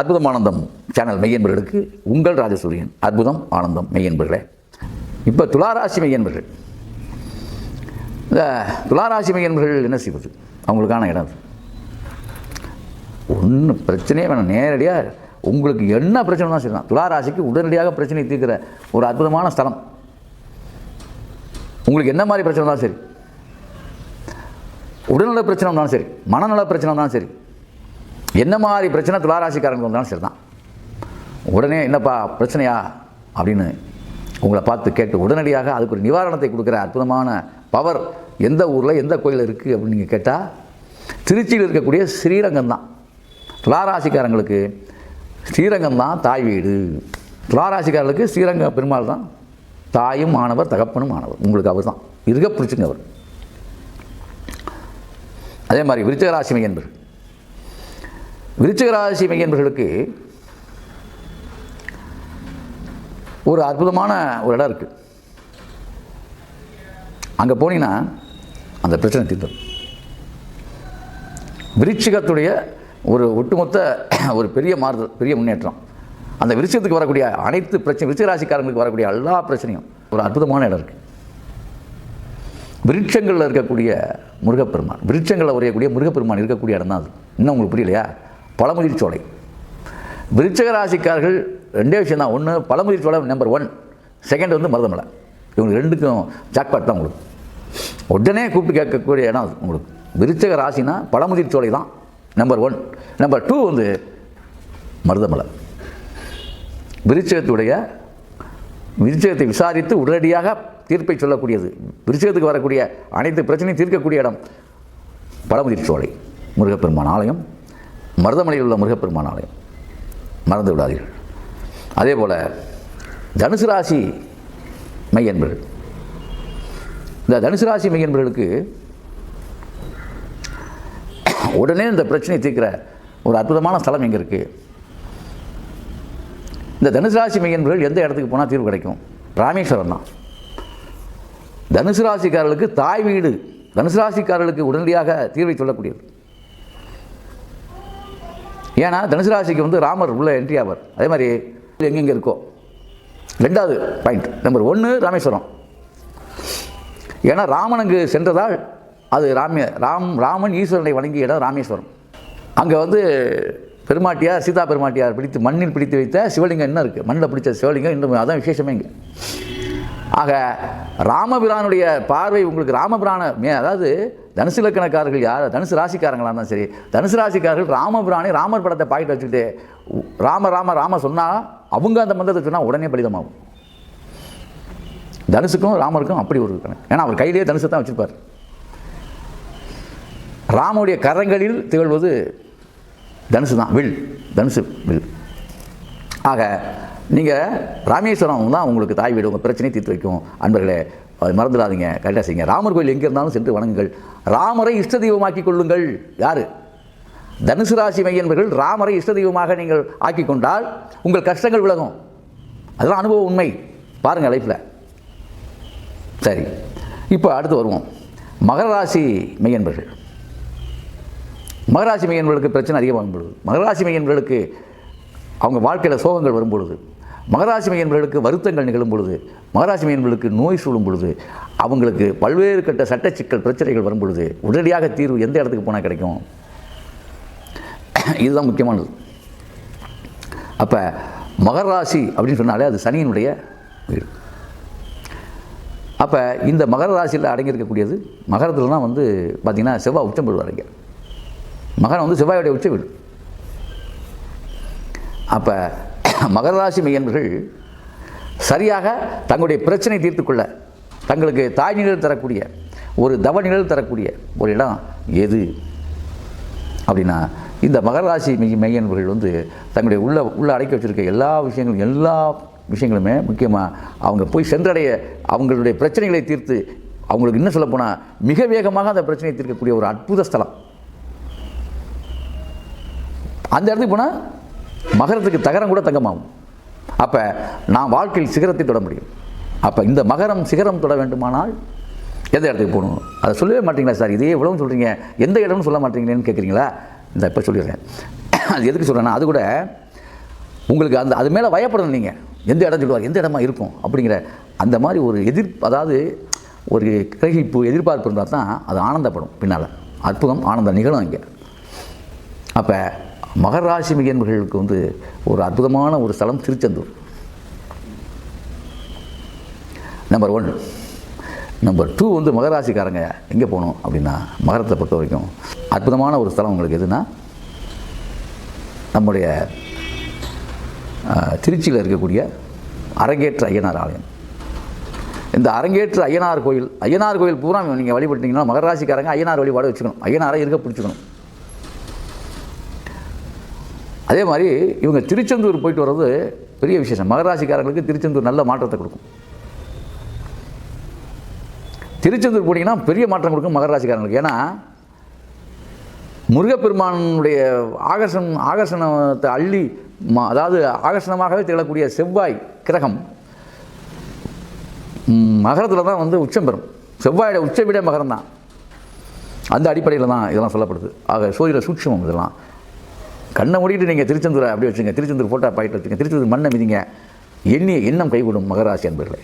அற்புதம் ஆனந்தம் சேனல் மெய்யன்பர்களுக்கு உங்கள் ராஜசூரியன் அற்புதம் ஆனந்தம் மெய்யன்பர்களே. இப்போ துளாராசி மெய்யன்பர்கள். இந்த துளாராசி மெய்யன்பர்கள் என்ன செய்வது? அவங்களுக்கான இடம் ஒன்றும் பிரச்சனையே வேணாம் நேரடியாக உங்களுக்கு என்ன பிரச்சனை தான் செய்யலாம். துளாராசிக்கு உடனடியாக பிரச்சனை தீர்க்கிற ஒரு அற்புதமான ஸ்தலம். உங்களுக்கு என்ன மாதிரி பிரச்சனை தான் சரி. உடல்நல பிரச்சனை தான் சரி மனநல பிரச்சனை தான் சரி என்ன மாதிரி பிரச்சனை துளாராசிக்காரங்க வந்தாலும் சரி தான் உடனே என்னப்பா பிரச்சனையா? அப்படின்னு உங்களை பார்த்து கேட்டு உடனடியாக அதுக்கு ஒரு நிவாரணத்தை கொடுக்குற அற்புதமான பவர் எந்த ஊரில் எந்த கோயில் இருக்குது அப்படின்னு நீங்கள் கேட்டால் திருச்சியில் இருக்கக்கூடிய ஸ்ரீரங்கம் தான் துளாராசிக்காரங்களுக்கு ஸ்ரீரங்கம் தான் தாய் வீடு. துளாராசிக்காரர்களுக்கு ஸ்ரீரங்க பெருமாள் தான் தாயும் ஆனவர் தகப்பனும் ஆனவர் உங்களுக்கு அவர் தான் இருக்க பிடிச்சுங்க அவர். அதே மாதிரி விருச்சகராசிமை ராசி மையன்பர்கள் மையன்பர்களுக்கு ஒரு அற்புதமான ஒரு இடம் இருக்குது அங்கே போனீங்கன்னா அந்த பிரச்சனை தீர்ந்துடும் விருச்சிகத்துடைய ஒரு ஒட்டுமொத்த ஒரு பெரிய மாறுதல் பெரிய முன்னேற்றம். அந்த விருச்சத்துக்கு வரக்கூடிய அனைத்து பிரச்சனை விருச்சகராசிக்காரங்களுக்கு வரக்கூடிய எல்லா பிரச்சனையும் ஒரு அற்புதமான இடம் இருக்குது விருட்சங்களில் இருக்கக்கூடிய முருகப்பெருமான் விருட்சங்களில் உரையக்கூடிய முருகப்பெருமான் இருக்கக்கூடிய இடம் தான் அது. இன்னும் உங்களுக்கு புரியலையா? பழமுதிர் சோலை. விருச்சக ராசிக்காரர்கள் ரெண்டே விஷயம் தான் ஒன்று Pazhamudhir Solai number one second வந்து மருதமலை. இவங்க ரெண்டுக்கும் ஜாக்பாட் தான் உங்களுக்கு. உடனே கூப்பிட்டு கேட்கக்கூடிய இடம் அது உங்களுக்கு. விருச்சக ராசினா பழமுதிர் சோலை தான் நம்பர் ஒன் நம்பர் டூ வந்து மருதமலை. விருச்சகத்துடைய விருச்சகத்தை விசாரித்து உடனடியாக தீர்ப்பை சொல்லக்கூடியது. விருச்சகத்துக்கு வரக்கூடிய அனைத்து பிரச்சனையும் தீர்க்கக்கூடிய இடம் பழமுதிர் சோலை. முருகப்பெருமான் ஆலயம். மருதமலையில் உள்ள முருகப்பெருமான் ஆலயம். மறந்து விடாதீர்கள். அதே போல் தனுசு ராசி மையன்பர்கள் இந்த தனுசு ராசி மையன்பர்களுக்கு உடனே இந்த பிரச்சனையை தீர்க்கிற ஒரு அற்புதமான ஸ்தலம் எங்கே இருக்குது இந்த தனுசு ராசி மையன்பர்கள் எந்த இடத்துக்கு போனால் தீர்வு கிடைக்கும்? ராமேஸ்வரம் தான். தனுசு ராசிக்காரர்களுக்கு தாய் வீடு தனுசு ராசிக்காரர்களுக்கு உடனடியாக தீர்வை சொல்லக்கூடியது. ஏன்னா தனுசு ராசிக்கு வந்து ராமர் உள்ள என்ட்ரி ஆவார். அதே மாதிரி எங்கெங்கே இருக்கோ. ரெண்டாவது பாயிண்ட் நம்பர் ஒன்று ராமேஸ்வரம். ஏன்னா ராமனுக்கு சென்றதால் அது ராமிய ராம் ராமன் ஈஸ்வரனை வணங்கிய இடம் ராமேஸ்வரம். அங்கே வந்து பெருமாட்டியார் சீதா பெருமாட்டியார் பிடித்து மண்ணில் பிடித்து வைத்த சிவலிங்கம் என்ன இருக்குது மண்ணில் பிடிச்ச சிவலிங்கம் இன்னும் அதான் விசேஷமே இங்கே. ஆக ராமபிரானுடைய பார்வை உங்களுக்கு ராமபிரான மே அதாவது தனுசு இலக்கணக்காரர்கள் யார்? தனுசு ராசிக்காரங்களாக இருந்தாலும் சரி. தனுசு ராசிக்காரர்கள் ராமபிரானி ராமர் படத்தை பாக்கெட் வச்சுக்கிட்டு ராம ராம ராம சொன்னால் அவங்க அந்த மந்திரத்தை சொன்னால் உடனே பலிதமாகும். தனுசுக்கும் ராமருக்கும் அப்படி ஒரு கணக்கு. ஏன்னா அவர் கையிலேயே தனுசை தான் வச்சுருப்பார். ராமனுடைய கரங்களில் திகழ்வது தனுசு தான் வில். தனுசு வில். ஆக நீங்கள் ராமேஸ்வரம் தான் உங்களுக்கு தாய் வீடு உங்கள் பிரச்சனையை தீர்த்து வைக்கும். அன்பர்களே மறந்துடாதீங்க கரெக்டாக செய்யுங்க. ராமர் கோயில் எங்கே இருந்தாலும் சென்று வணங்குங்கள். ராமரை இஷ்ட தெய்வமாக்கி கொள்ளுங்கள். யார்? தனுசு ராசி மையன்பர்கள் ராமரை இஷ்ட தெய்வமாக நீங்கள் ஆக்கி கொண்டால் உங்கள் கஷ்டங்கள் விலகும். அதெல்லாம் அனுபவம் உண்மை. பாருங்கள் லைஃப்பில் சரி இப்போ அடுத்து வருவோம். மகர ராசி மையன்பர்கள். மகராசி மையன்களுக்கு பிரச்சனை அதிகமாக வரும்பொழுது மகராசி மையன்களுக்கு அவங்க வாழ்க்கையில் சோகங்கள் வரும்பொழுது மகராசி மையன்களுக்கு வருத்தங்கள் நிகழும் பொழுது மகராசி மையன்களுக்கு நோய் சூழும் பொழுது அவங்களுக்கு பல்வேறு கட்ட சட்ட சிக்கல் பிரச்சனைகள் வரும் பொழுது உடனடியாக தீர்வு எந்த இடத்துக்கு போனால் கிடைக்கும்? இதுதான் முக்கியமானது. அப்போ மகராசி அப்படின்னு சொன்னாலே அது சனியினுடைய வீடு. அப்போ இந்த மகர ராசியில் அடங்கியிருக்கக்கூடியது மகரத்தில் தான் வந்து பார்த்திங்கன்னா செவ்வாய் உச்சம் பெறுவார் இங்கே. மகரம் வந்து செவ்வாயுடைய உச்ச வீடு. அப்போ மகர ராசி மையன்கள் சரியாக தங்களுடைய பிரச்சனை தீர்த்துக்கொள்ள தங்களுக்கு தாய் நிழல் தரக்கூடிய ஒரு தவ நிழல் தரக்கூடிய ஒரு இடம் எது? அப்படின்னா இந்த மகர ராசி மெய் மையன்பர்கள் வந்து தங்களுடைய உள்ள உள்ள அடக்கி வச்சுருக்க எல்லா விஷயங்களும் எல்லா விஷயங்களுமே முக்கியமாக அவங்க போய் சென்றடைய அவங்களுடைய பிரச்சனைகளை தீர்த்து அவங்களுக்கு இன்னும் சொல்லப்போனால் மிக வேகமாக அந்த பிரச்சனையை தீர்க்கக்கூடிய ஒரு அற்புத ஸ்தலம். அந்த இடத்துக்கு போனால் மகரத்துக்கு தகரம் கூட தங்கமாகும். அப்போ நான் வாழ்க்கையில் சிகரத்தை தொட முடியும். அப்போ இந்த மகரம் சிகரம் தொட வேண்டுமானால் எந்த இடத்துக்கு போகணும்? அதை சொல்லவே மாட்டீங்களா சார்? இதே இவ்வளவு சொல்கிறீங்க எந்த இடம்னு சொல்ல மாட்டீங்களேன்னு கேட்குறீங்களா இந்த இப்போ சொல்லிடுறேன். அது எதுக்கு சொல்கிறேன்னா அது கூட உங்களுக்கு அந்த அது மேலே வயப்படணும் நீங்கள் எந்த இடம் சொல்லுவார்? எந்த இடமா இருக்கும்? அப்படிங்கிற அந்த மாதிரி ஒரு எதிர் அதாவது ஒரு கிரகிப்பு எதிர்பார்ப்பு இருந்தால் தான் அது ஆனந்தப்படும் பின்னால். அற்புதம் ஆனந்தம் நிகழும் இங்கே அப்போ மகராசி மிக மிகன்பர்களுக்கு வந்து ஒரு அற்புதமான ஒரு ஸ்தலம் Tiruchendur. Number one number two வந்து மகராசிக்காரங்க எங்கே போகணும் அப்படின்னா மகரத்தை பொறுத்த வரைக்கும் அற்புதமான ஒரு ஸ்தலம் உங்களுக்கு எதுனா நம்முடைய திருச்சியில் இருக்கக்கூடிய அரங்கேற்ற ஐயனார் ஆலயம். இந்த அரங்கேற்ற ஐயனார் கோயில் ஐயனார் கோயில் பூரா நீங்கள் வழிபட்டீங்கன்னா மகராசிக்காரங்க ஐயனார் வழிபாடு வச்சுக்கணும். ஐயனாரை இருக்க பிடிச்சிக்கணும். அதே மாதிரி இவங்க திருச்செந்தூர் போயிட்டு வர்றது பெரிய விசேஷம் மகராசிக்காரங்களுக்கு திருச்செந்தூர் நல்ல மாற்றத்தை கொடுக்கும். திருச்செந்தூர் போனீங்கன்னா பெரிய மாற்றம் கொடுக்கும் மகராசிக்காரங்களுக்கு. ஏன்னா முருகப்பெருமானுடைய ஆகர்ஷணம் ஆகர்ஷணத்தை அள்ளி அதாவது ஆகர்ஷணமாகவே திகழக்கூடிய செவ்வாய் கிரகம் மகரத்தில் தான் வந்து உச்சம் பெறும். செவ்வாயோட உச்சவிட மகரம் தான் அந்த அடிப்படையில் தான் இதெல்லாம் சொல்லப்படுது. ஆக சோதிட சூட்சமம் இதெல்லாம். கண்ணை மூடிட்டு நீங்கள் திருச்செந்தூரை அப்படி வச்சுங்க திருச்செந்தூர் ஃபோட்டோ பாயிட்டு வச்சுங்க திருச்செந்தூர் மண்ணை மிதிங்க. எண்ணிய எண்ணம் கைகூடும் மகராசி என்பர்களே